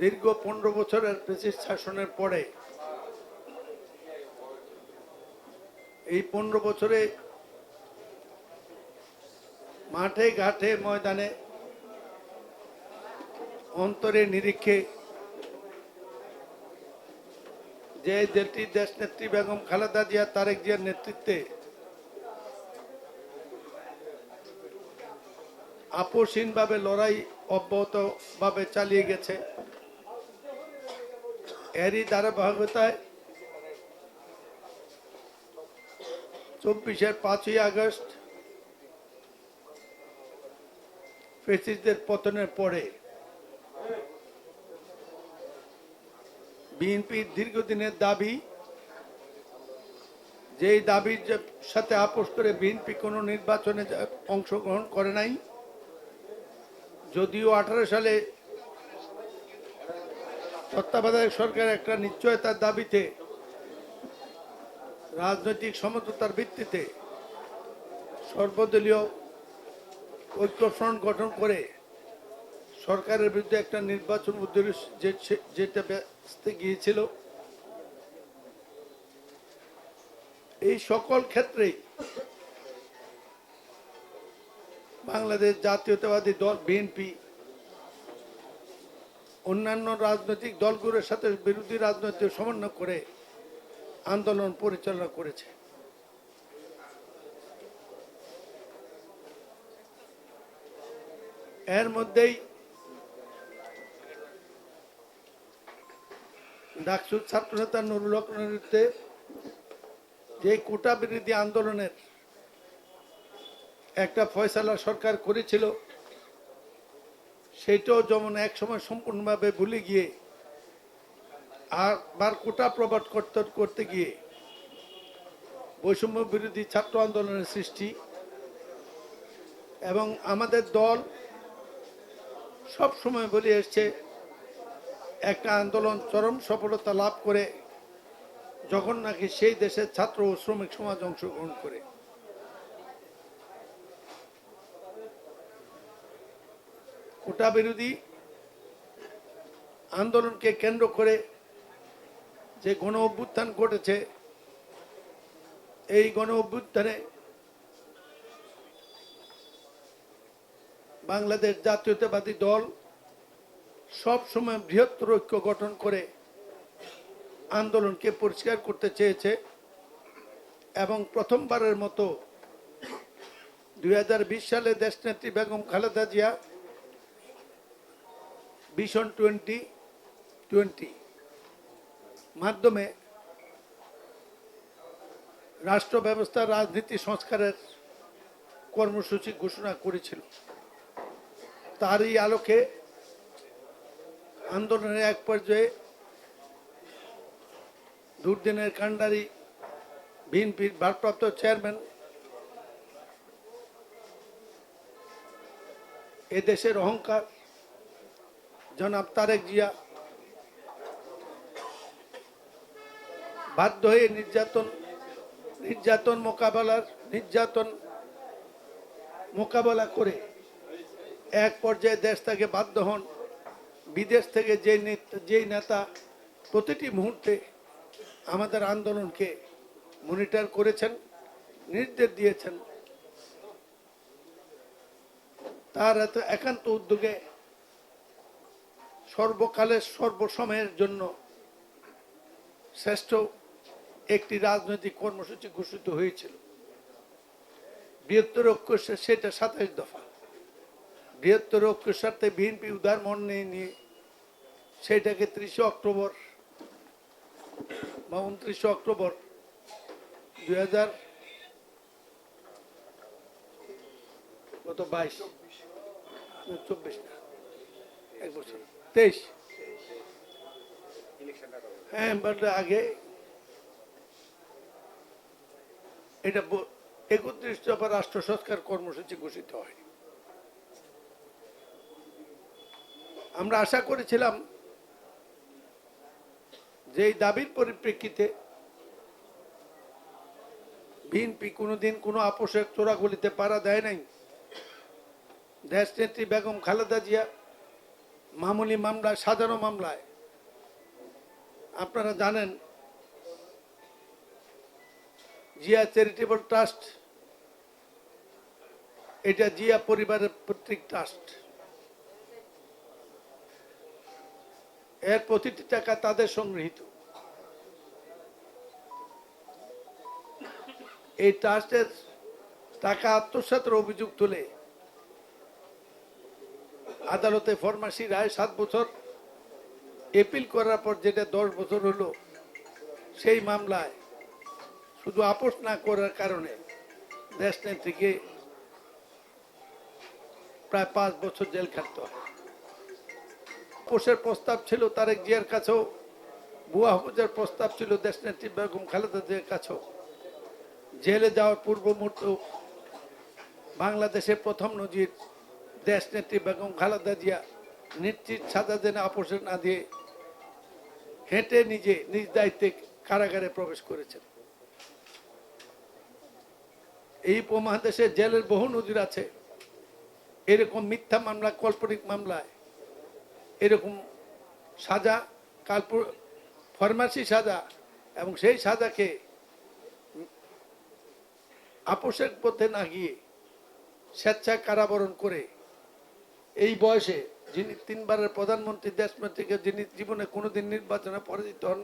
দীর্ঘ পনেরো বছরের ব্রিটিশ শাসনের পরে, এই পনেরো বছরে মাঠে ঘাটে ময়দানে অন্তরে নিরীক্ষে যে দেশটি দেশ নেত্রী বেগম খালেদা জিয়া, তারেক জিয়ার নেতৃত্বে আপোষহীনভাবে লড়াই অব্যাহতভাবে চালিয়ে গেছে। এরই ধারাবাহিকতায় চব্বিশের পাঁচই আগস্ট, ফেসিসদের পতনের পরে বিএনপির দীর্ঘদিনের দাবি, যেই দাবির সাথে আপোষ করে বিএনপি কোনো নির্বাচনে অংশগ্রহণ করে নাই, যদিও আঠারো সালে তত্ত্বাবধায়ক সরকার একটা নিশ্চয়তার দাবিতে, রাজনৈতিক সমঝোতার ভিত্তিতে সর্বদলীয় ঐক্যফ্রন্ট গঠন করে সরকারের বিরুদ্ধে একটা নির্বাচন যেটা ব্যস্ত গিয়েছিল। এই সকল ক্ষেত্রেই বাংলাদেশ জাতীয়তাবাদী দল, বিএনপি অন্যান্য রাজনৈতিক দলগুলোর সাথে বিরোধী রাজনৈতিক সমন্বয় করে আন্দোলন পরিচালনা করেছে। এর মধ্যেই ডাকসুর ছাত্রনেতা নুরুল হক যে কোটা বিরোধী আন্দোলনের একটা ফয়সালা সরকার করেছিল সেটাও যেমন একসময় সম্পূর্ণভাবে ভুলে গিয়ে আর বার কোটা প্রবাদ করতে করতে গিয়ে বৈষম্য বিরোধী ছাত্র আন্দোলনের সৃষ্টি এবং আমাদের দল সব সময় বলে এসছে, একটা আন্দোলন চরম সফলতা লাভ করে, যখন নাকি সেই দেশের ছাত্র ও শ্রমিক সমাজ অংশগ্রহণ করে। কোটা বিরোধী আন্দোলনকে কেন্দ্র করে যে গণ অভ্যুত্থান ঘটেছে, এই গণ অভ্যুত্থানে বাংলাদেশ জাতীয়তাবাদী দল সব সময় বৃহত্তর ঐক্য গঠন করে আন্দোলনকে পরিষ্কার করতে চেয়েছে এবং প্রথমবারের মতো দুই হাজার বিশ সালে দেশনেত্রী Begum Khaleda Zia vision twenty twenty মাধ্যমে রাষ্ট্র ব্যবস্থা, রাজনীতি, সংস্কারের কর্মসূচি ঘোষণা করেছিল। তারই আলোকে আন্দোলনের এক পর্যায়ে দুর্দিনের কাণ্ডারি বিএনপির ভারপ্রাপ্ত চেয়ারম্যান এদেশের অহংকার জনাব তারেক জিয়া। বাধ্য হয়ে নির্যাতন নির্যাতন মোকাবেলার, নির্যাতন মোকাবেলা করে এক পর্যায়ে দেশ থেকে বাধ্য হন। বিদেশ থেকে যে যেই নেতা প্রতিটি মুহূর্তে আমাদের আন্দোলনকে মনিটর করেছেন, নির্দেশ দিয়েছেন। তার এত একান্ত উদ্যোগে সর্বকালের সর্বসময়ের জন্য শ্রেষ্ঠ একটি রাজনৈতিক কর্মসূচি ঘোষিত হয়েছিল। বৃহত্তর ঐক্য সেটা সাতাইশ দফা। বৃহত্তর ঐক্যের সাথে বিএনপি উদার মন নিয়ে নিয়ে সেটাকে ত্রিশে অক্টোবর বা উনত্রিশে অক্টোবর দুই হাজার কত বাইশ? চব্বিশ এক বছর। তেইশ। হ্যাঁ আগে এটা একত্রিশ দফা রাষ্ট্র সংস্কার কর্মসূচি ঘোষিত হয়। আমরা আশা করেছিলাম যে এই দাবির পরিপ্রেক্ষিতে বিএনপি কোনোদিন কোনো আপোষের চোরাগুলিতে পাড়া দেয় নাই। দেশ নেত্রী বেগম খালেদা জিয়া মামুলি মামলায়, সাজানো মামলায়। আপনারা জানেন, জিয়া চ্যারিটেবল ট্রাস্ট, এটা জিয়া পরিবারের পৈতৃক ট্রাস্ট। এর প্রতিটি টাকা তাদের সংগৃহীত। এই ট্রাস্টের টাকা আত্মসাতের অভিযোগ তুলে আদালতে ফরমাসি রায় সাত বছর এপিল করার পর যেটা দশ বছর হলো, সেই মামলায় শুধু আপোষ না করার কারণে দেশ নেত্রীকে প্রায় পাঁচ বছর জেল খাটতে হয়। আপোষের প্রস্তাব ছিল তারেক জিয়ার কাছেও বুয়া হবুজের প্রস্তাব ছিল দেশ নেত্রী বেগম খালেদা জিয়ার কাছেও। জেলে যাওয়ার পূর্ব মুহূর্ত বাংলাদেশের প্রথম নজির দেশ নেত্রী বেগম খালেদা জিয়া নিশ্চিত সাজা জেনে আপোষে না দিয়ে হেঁটে নিজে, নিজ দায়িত্বে কারাগারে প্রবেশ করেছেন। এই উপমহাদেশে জেলের বহু নজির আছে। এরকম মিথ্যা মামলা, কল্পনিক মামলায় এরকম সাজা কাল্প ফরমাসি সাজা এবং সেই সাজাকে আপোষের পথে না গিয়ে স্বেচ্ছায় কারাবরণ করে এই বয়সে যিনি তিনবারের প্রধানমন্ত্রী দেশমন্ত্রীকে যিনি জীবনে কোনোদিন নির্বাচনে পরাজিত হন